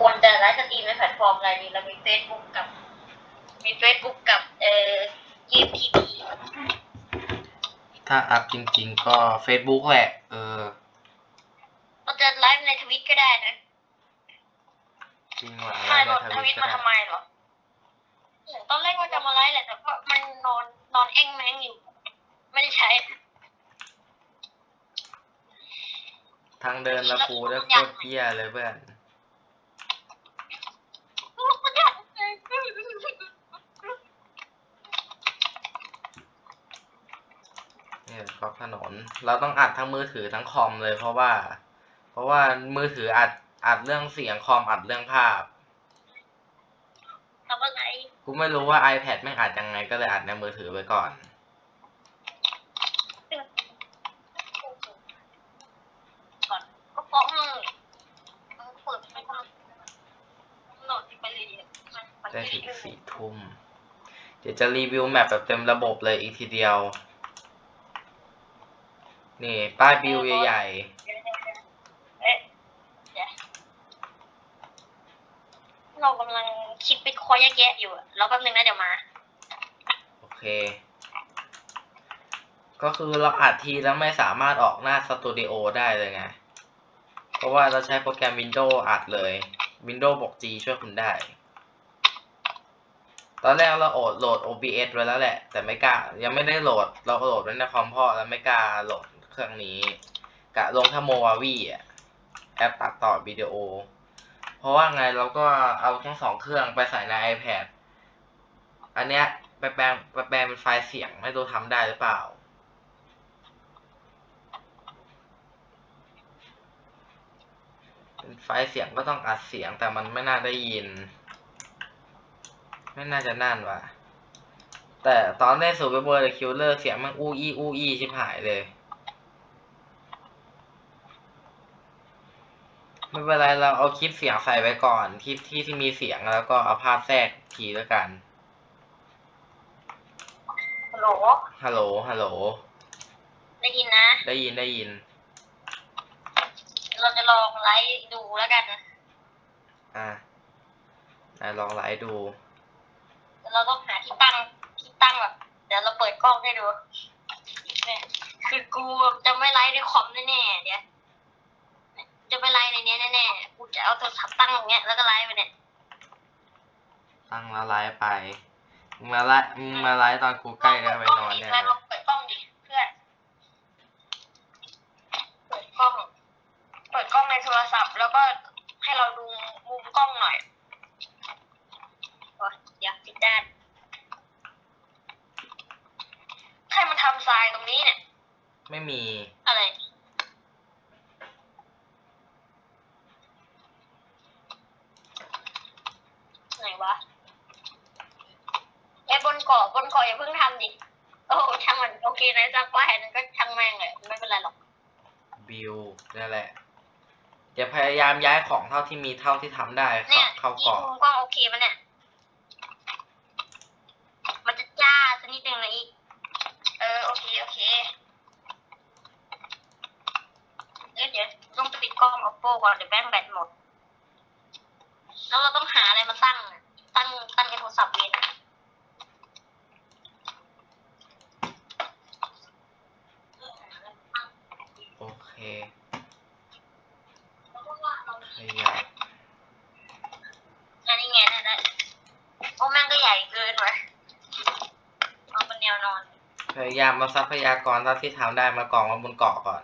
ควรจะไลฟ์สตรีมในแพลตฟอร์มอะไรดีเรามีเฟซบุ๊กกับ มีเฟซบุ๊กกับเอ่อยีมทีวีถ้าอัพจริง ๆ ก็ Facebook แหละ เออ เราจะไลฟ์ในทวิตก็ได้นะจริงว่ะใช่ไลโหลฟ์ดทวิตมาทำไมเหรอตอนแรกว่าจะมาไลฟ์แหละแต่ก็มันนอนนอนเอ็งแมงอยู่ ไม่ได้ใช้ ทางเดินละปูได้โคตรเหี้ยเลยเพื่อน เนี่ยขอบถนน เราต้องอัดทั้งมือถือทั้งคอมเลยเพราะว่า เพราะว่ามือถืออัดอัดเรื่องเสียงคอมอัดเรื่องภาพทำอะไรกูไม่รู้ว่า iPad แม่งอัดยังไงก็เลยอัดในมือถือไว้ก่อน ก่อนก็เพราะมึงมึงเปิดไม่ได้โหลดไปเลยมันมันได้ไม่ถึงได้สี่ทุ่ม เดี๋ยวจะรีวิวแมปแบบเต็มระบบเลยอีกทีเดียว นี่ ป้ายบิวใหญ่เอ๊ะเดี๋ยวเรากำลังคิดวิเคราะห์แยกแยะอยู่อะแล้วแป๊บนึงนะเดี๋ยวมา ๆ โอเค ก็คือเราอัดทีแล้วไม่สามารถออกหน้าสตูดิโอได้เลยไง เพราะว่าเราใช้โปรแกรม Windows อัดเลย Windows บอก G ช่วยคุณได้ ตอนแรกเราโอดโหลด OBS ไว้แล้วแหละ แต่ไม่กล้า ยังไม่ได้โหลด เราโหลดไว้ในคอมพ่อแล้วไม่กล้าโหลดเค รื่องนี้ กะลงถ้าโมวาวีอะแอปตัดต่อวิดีโอ เพราะว่าไงเราก็เอาทั้งสองเครื่องไปใส่ใน iPad อันเนี้ยไปแปลงไปแปลงเป็นไฟล์เสียงไม่รู้ทำได้หรือเปล่า เป็นไฟล์เสียงก็ต้องอัดเสียงแต่มันไม่น่าได้ยิน ไม่น่าจะนั่นว่ะแต่ตอนเล่นซูเปอร์เบอร์คิวเลอร์เสียงมันอู้อี้อู้อี้ชิบหายเลย ไม่เป็นไรเราเอาคลิปเสียงใส่ไว้ก่อนที่ที่ที่มีเสียงแล้วก็เอาภาพแทรกทีแล้วกัน ฮัลโหล ฮัลโหล ฮัลโหล ได้ยินนะ ได้ยินได้ยิน เราจะลองไลฟ์ดูแล้วกันอะไหนลองไลฟ์ดู เดี๋ยวเราต้องหาที่ตั้งที่ตั้งแบบเดี๋ยวเราเปิดกล้องให้ดูเนี่ยคือกูจะไม่ไลฟ์ในคอมแน่ๆเดี๋ยว จะไม่ไลฟ์ในเนี้ยแน่ๆ กูจะเอาโทรศัพท์ตั้งอย่างเงี้ยแล้วก็ไลฟ์ไปเนี่ย ตั้งแล้วไลฟ์ไป มึงมาไลฟ์มึงมาไลฟ์ตอนกูใกล้จะไปนอนเนี่ยลนะองเปิดกล้องดิเพื่อน เปิดกล้อง เปิดกล้องในโทรศัพท์ แล้วก็ให้เราดูมุมกล้องหน่อยโอ๊ยอยากปิดด้าน ใครมันทำทรายตรงนี้เนี่ย ไม่มี อะไร ไหนวะไอ้บนเกาะบนเกาะอย่าเพิ่งทำดิ โอ้ช่างมันโอเคนะจากว่าแหนก็ช่างแม่งเลยไม่เป็นไรหรอกบิวนั่นแหละจะพยายามย้ายของเท่าที่มีเท่าที่ทำได้เนี่ยเข้ายิเกาะงมุมกล้องโอเคมันเนี่ย มันจะจ้าสักนิดนึงนะอีก เออโอเคโอเคเดี๋ยวเดี๋ยวต้องปิดกล้อง oppo ก่อนเดี๋ยวแบงแบตหมด แล้วเราต้องหาอะไรมาตั้งอะตั้งตั้งในโทรศัพท์เวนอะ โอเค ขยับอันนี้ไงนั่นนะโอ้แม่งก็ใหญ่เกินวะเอาเป็นแนวนอน พยายามมาทรัพยากรเท่าที่ทำได้มากองไว้บนเกาะก่อน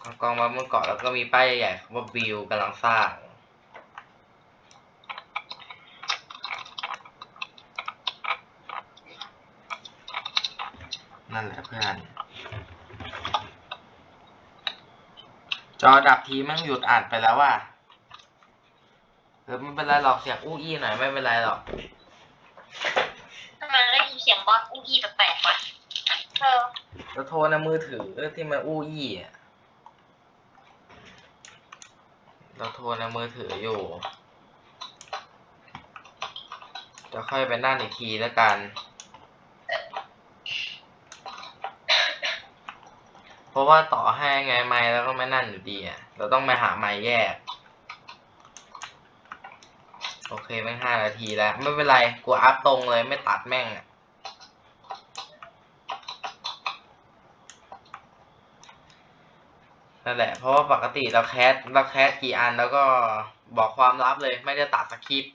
เอากองไว้บนเกาะแล้วก็มีป้ายใหญ่ๆว่าบิวกำลังสร้าง นั่นแหละเพื่อนจอดับทีแม่งหยุดอัดไปแล้วว่ะเออไม่เป็นไรหรอกเสียงอู้อี้หน่อยไม่เป็นไรหรอกทำไมได้ยินเสียงบอสอู้ยี่แปลกๆวะเออเราโทรในมือถือที่มันอู้อี้อะเราโทรในมือถืออยู่ จะค่อยไปนั่นอีกทีแล้วกัน ราะว่าต่อให้ไงไม้แล้วก็ไม่นั่นอยู่ดีอะ เราต้องไปหาไม้แยก โอเคแม่งห้านาทีแล้ว ไม่เป็นไรกูอัพตรงเลยไม่ตัดแม่งอะนั่นแหละ เพราะว่าปกติเราแคสเราแคสกี่อันแล้วก็บอกความลับเลย ไม่ได้ตัดสคริปต์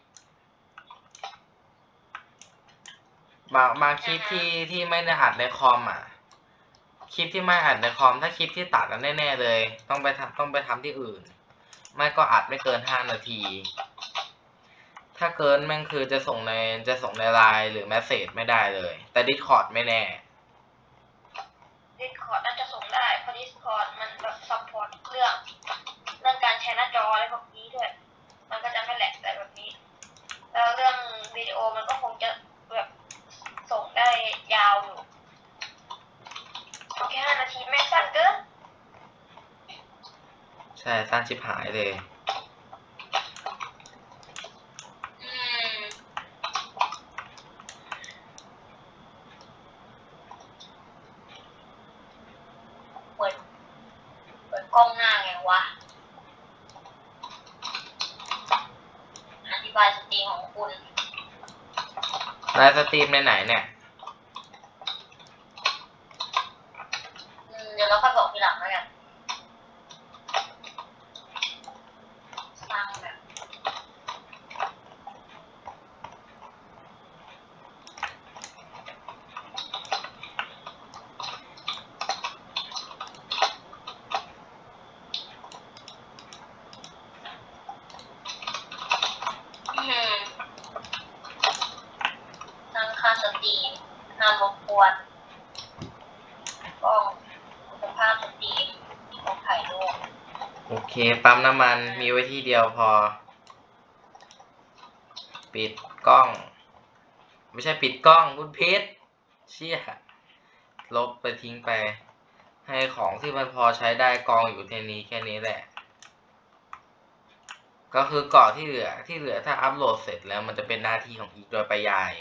บางบางคลิปที่ที่ไม่ได้อัดในคอมอะ คลิปที่ไม่อัดในคอมถ้าคลิปที่ตัดนั้นแน่ๆเลย ต้องไปทำต้องไปทำที่อื่น ไม่ก็อัดไม่เกินห้านาที ถ้าเกินแม่งคือจะส่งในจะส่งในไลน์หรือแมสเซจไม่ได้เลย แต่ Discord ไม่แน่ดิสคอร์ดน่าจะส่งได้เพราะดิสคอร์ดมันแบบซัพพอร์ตเรื่องเรื่องการแชร์หน้าจออะไรพวกนี้ด้วย มันก็จะไม่แหลกแต่แบบนี้ แล้วเรื่องวิดีโอมันก็คงจะแบบส่งได้ยาวอยู่ แค่ห้านาทีแม่งสั้นเกินใช่สั้นชิบหายเลย อืมเปิดเปิดกล้องหน้าไงวะอธิบายสตรีมของคุณไลฟ์สตรีมในไหนเนี่ย อืมเดี๋ยวเราค่อยบอกทีหลังแล้วกันสร้างแบบอืมตั้งค่าสตรี มห้ามรบกวนกล้องคุณภาพสตรีของถ่ายรูปโอเค ปั๊มน้ำมันมีไว้ที่เดียวพอ ปิดกล้อง ไม่ใช่ปิดกล้องคุณพิษเชี่ยลบไปทิ้งไป ให้ของที่มันพอใช้ได้กองอยู่แค่นี้แค่นี้แหละ ก็คือเกาะที่เหลือที่เหลือถ้าอัพโหลดเสร็จแล้วมันจะเป็นหน้าที่ของอีกโดยปริยาย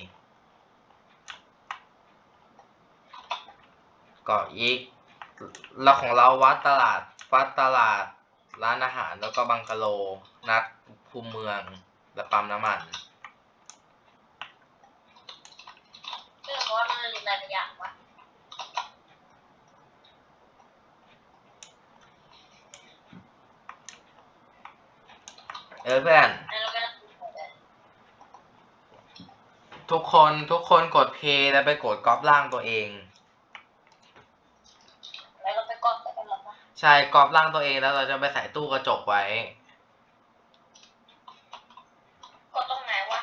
กาะอีกเราของเราวัดตลาดวัดตลาดร้านอาหารแล้วก็บังกะโล นัดภูมิเมืองและปั๊มน้ำมันเรื่องว่ามันลืมอะไรบางอย่างวะเออเพื่อน แล้วเราไม่ต้องดูเลยทุกคนทุกคนกดเพย์แล้วไปกดก๊อปล่างตัวเอง แล้วเราไปกดแต่กันหรอกนะ ใช่ก๊อปล่างตัวเองแล้วเราจะไปใส่ตู้กระจกไว้ กดตรงไหนวะ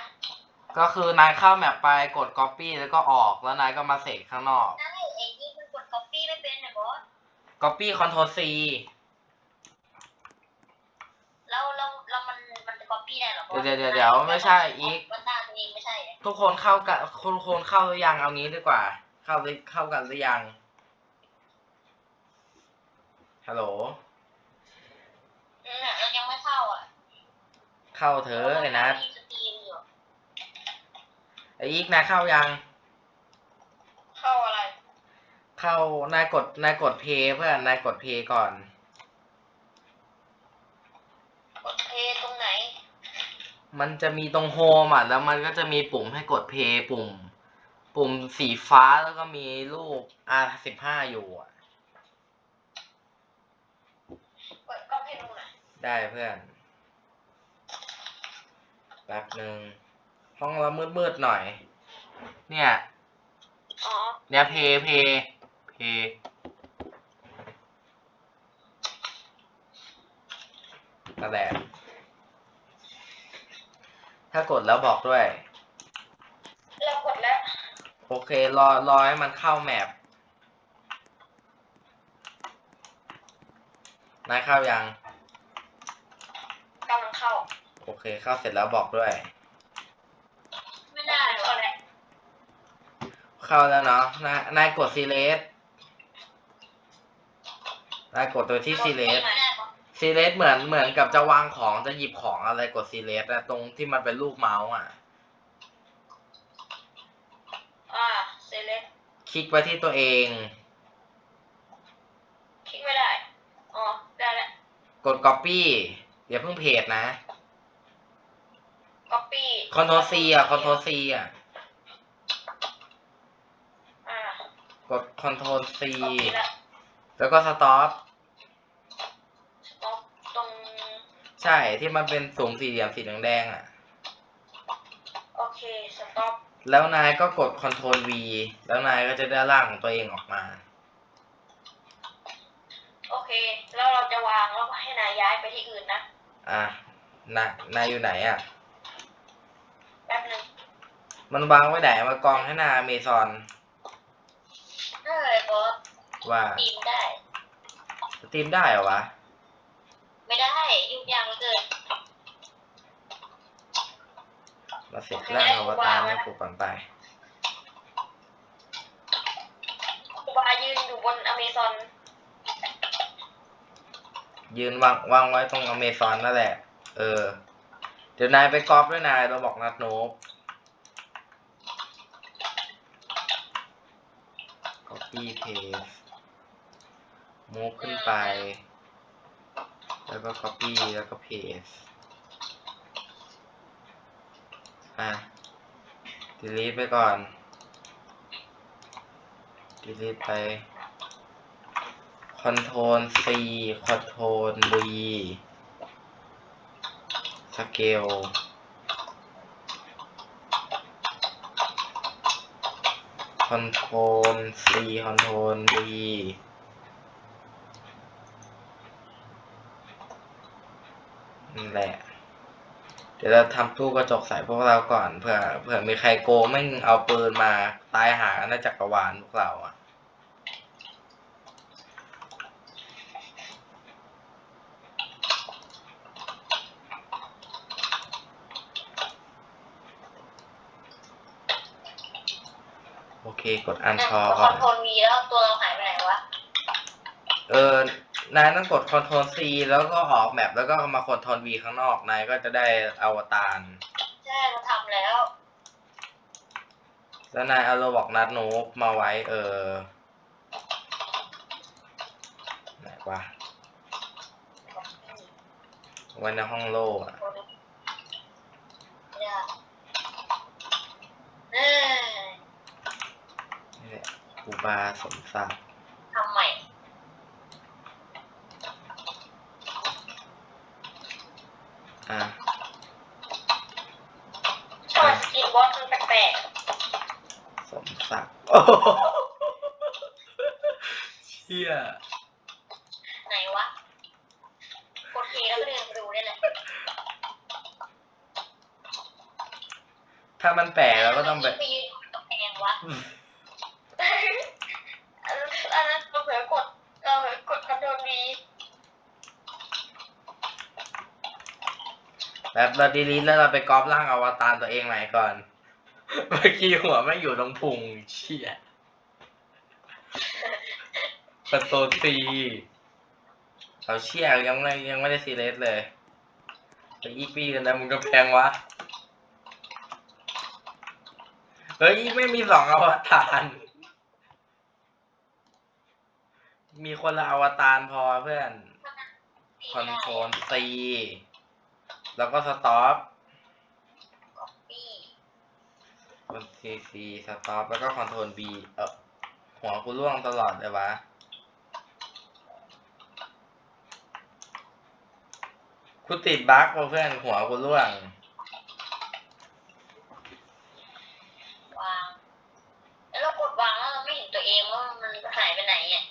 ก็คือนายเข้าแมปไปกด Copy แล้วก็ออกแล้วนายก็มาเสกข้างนอก นั่นไอ้เอ็นี่มันกด copy ไม่เป็นนะบอส Copy Ctrl C แล้วแล้วแล้วมันมันจะ copy ได้เหรอบอสเดี๋ยวเดี๋ยวเดี๋ยวไม่ใช่อีกวันหน้าตัวเองไม่ใช่เหรอทุกคนเข้ากันคนคนเข้าหรือยังเอางี้ดีกว่า เข้าหรือเข้ากันหรือยัง ฮัลโหลอืมเรายังไม่เข้าอะเข้าเถอะไอ้นัทมีสตรีมอยู่ ไอ้อีกนายเข้ายัง เข้าอะไร เข้านายกดนายกดเพย์เพื่อนนายกดเพย์ก่อน กดเพย์ตรงไหน มันจะมีตรงโฮมอะ แล้วมันก็จะมีปุ่มให้กดเพย์ปุ่ม ปุ่มสีฟ้าแล้วก็มีรูป R สิบห้าอยู่อะ เปิดกล้องให้ดูหน่อย ได้เพื่อน แป๊บหนึ่งห้องเรามืดๆหน่อย เนี่ย อ๋อเนี่ยเพย์เพย์เพย์นั่นแหละถ้ากดแล้วบอกด้วย เรากดแล้ว โอเค รอ รอให้มันเข้าแมปนายเข้ายังกำลังเข้า โอเคเข้าเสร็จแล้วบอกด้วย ไม่ได้หรออะไรเข้าแล้วเนาะนายนายกดซีเลสนายกดตัวที่ซีเลสไม่ได้ปะซีเลสเหมือนเหมือนกับจะวางของจะหยิบของอะไรกดซีเลสนะตรงที่มันเป็นรูปเมาส์อะ อ่าเซเลสคลิกไว้ที่ตัวเองโอเคกด copy อย่าเพิ่งเพจนะ copy Ctrl C อะ Ctrl C อะ อ่ากด Ctrl C copy ละแล้วก็ stop ตรงตรงใช่ที่มันเป็นสูงสี่เหลี่ยมสีแดงๆอะ โอเค stop แล้วนายก็กด Ctrl V แล้วนายก็จะได้ร่างของตัวเองออกมา โอเค แล้วเราจะวางแล้วก็ให้นายย้ายไปที่อื่นนะ อะนายนายอยู่ไหนอะ แป๊บหนึงมันวางไว้ไหนมากองให้หนาเมซอนเอ้ยบอสว่าปีนได้ สตรีมได้เหรอวะ ไม่ได้ยุ่งยากเหลือเกินมาเสร็จร่างอวตารให้กูก่อนไป ครูบายืนอยู่บนอเมซอนยืนวางวางไว้ตรงอเมซอนนั่นแหละ เออ เดี๋ยวนายไปกรอบด้วยนายเราบอกนัดโนบ copy paste move ขึ้นไป แล้วก็ copy แล้วก็ paste อะ delete ไปก่อน delete ไป control C control V scale control C control V นั่นแหละ เดี๋ยวเราทำตู้กระจกใส่พวกเราก่อนเผื่อเผื่อมีใครโกไม่เอาปืนมาตายหาในจักรวาลพวกเราอะ โอเค กดอันชอคก่ออนน โทรลวีแล้วตัวเราหายไปไหนวะ เออนายต้องกด Ctrl C แล้วก็ออกแมปแล้วก็มา Ctrl V ข้างนอก นายก็จะได้อวตาร ใช่เราทำแล้ว แล้วนายเอาโรบอกนัดโนบมาไว้ เออไหนวะไว้ในห้องโล่อะ อย่าเออ นี่แหละค รูบาสมศักดิ์ ทำใหม่ อะ ชอบสกินบอสมันแปลก สมศักดิ์โอ้โหเชี่ย ๆไหนวะกดเคแล้วก็เดินไปดูได้เลย ถ้ามันแปลกเราก็ต้องไป ไปยืนอยู่บนกำแพงวะ อันนั้นอันนั้นเราเผลอกดเราเผลอกดคอนโทรลวี แบบเราดีลีทแล้วเราไปกรอบร่างอวตารตัวเองใหม่ก่อน เมื่อกี้หัวไม่อยู่ตรงพุงเชี่ยประตูซีเราเชี่ยยังไม่ยังไม่ได้ซีเลสเลยไปอีกปีกันนะมึงจะแพงวะ เฮ้ยไม่มีสองอวตารมีคนละอวตารพอเพื่อนคอนโทรลซี แล้วก็สต็อปปี้คอนซีซีสต็อปแล้วก็คอนโทรลบีเออหัวกูร่วงตลอดเลยวะกูติดบั๊กว่ะเพื่อนหัวกูร่วงวางแล้วเรากดวางแล้วเราไม่เห็นตัวเองว่ามันหายไปไหนอะ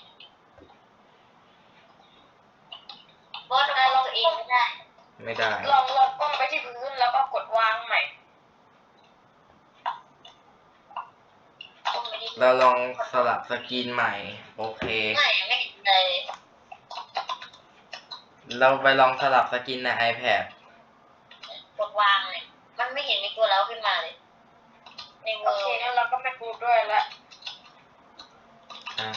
บอสเราลองเองไม่ได้ ไม่ได้ ลองลองก้มไปที่พื้นแล้วก็กดวางใหม่ก้มไปที่พื้น เราลองสลับสกรีนใหม่ โอเค ไม่ไม่เห็นเลยเราไปลองสลับสกรีนใน iPad กดวางเลยมันไม่เห็นในตัวเราขึ้นมาเลย ในเวโออร์เคงั้นเราก็ไม่พูดด้วยละอะ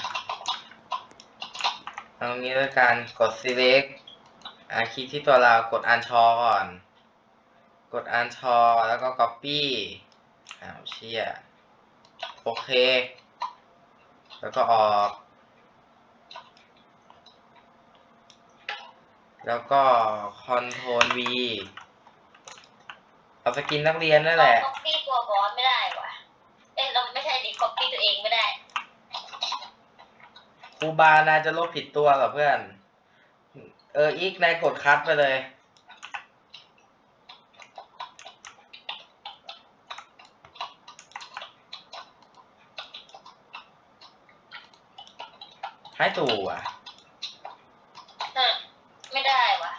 เอางี้ด้วยการกด select อะคลิกที่ตัวเรากดอันชอก่อน กดอันชอแล้วก็ copy อ้าวเชี่ย โอเค แล้วก็ออก แล้วก็คอนโทรล V เอาสกินนักเรียนนั่นแหละ ก๊อปปี้ตัวบอสไม่ได้ว่ะ เอ้ยเราไม่ใช่ดิก๊อปปี้ตัวเองไม่ได้ ครูบานายจะลบผิดตัวเหรอเพื่อน เอออีกนายกดคัดไปเลย ให้ตู่อะเออไม่ได้ว่ะ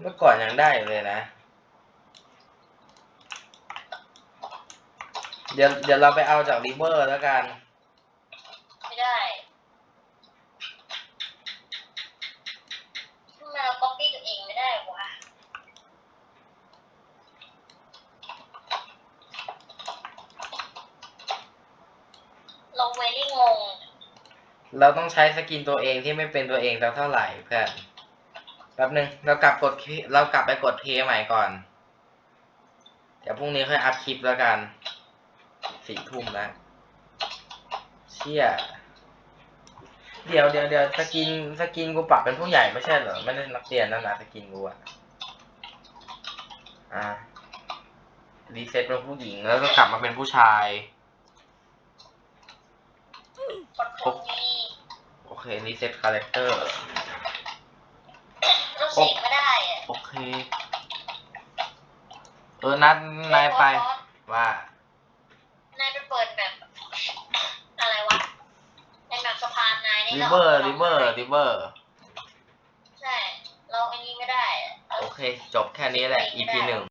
เมื่อก่อนยังได้อยู่เลยนะ เดี๋ยวเดี๋ยวเราไปเอาจากริเวอร์แล้วกัน ไม่ได้ทำไมเราก๊อปปี้ตัวเองไม่ได้วะ เราเวลี่งง เราต้องใช้สกินตัวเองที่ไม่เป็นตัวเองสักเท่าไหร่เพื่อนแป๊บนึงเรากลับกดเรากลับไปกดเพย์ใหม่ก่อน เดี๋ยวพรุ่งนี้ค่อยอัพคลิปแล้วกันสี่ทุ่มแล้วเชี่ยเดี๋ยวเดี๋ยวเดี๋ยวสกินสกินกูปรับเป็นผู้ใหญ่ไม่ใช่เหรอไม่ได้นักเรียนนั่นนะสกินกูอะอะรีเซ็ตเป็นผู้หญิงแล้วก็กลับมาเป็นผู้ชาย กดโค้ดวี โอเครีเซ็ตคาแรคเตอร์ เราเสกไม่ได้อะโอเค เออ นัดนายไปบอสว่า นายไปเปิดแบบ อะไรวะในแบบสะพานนายนี่ริเวอร์ริเวอร์ริเวอร์ ใช่ เราอันนี้ไม่ได้อะ โอเค จบแค่นี้แหละ EP หนึ่ง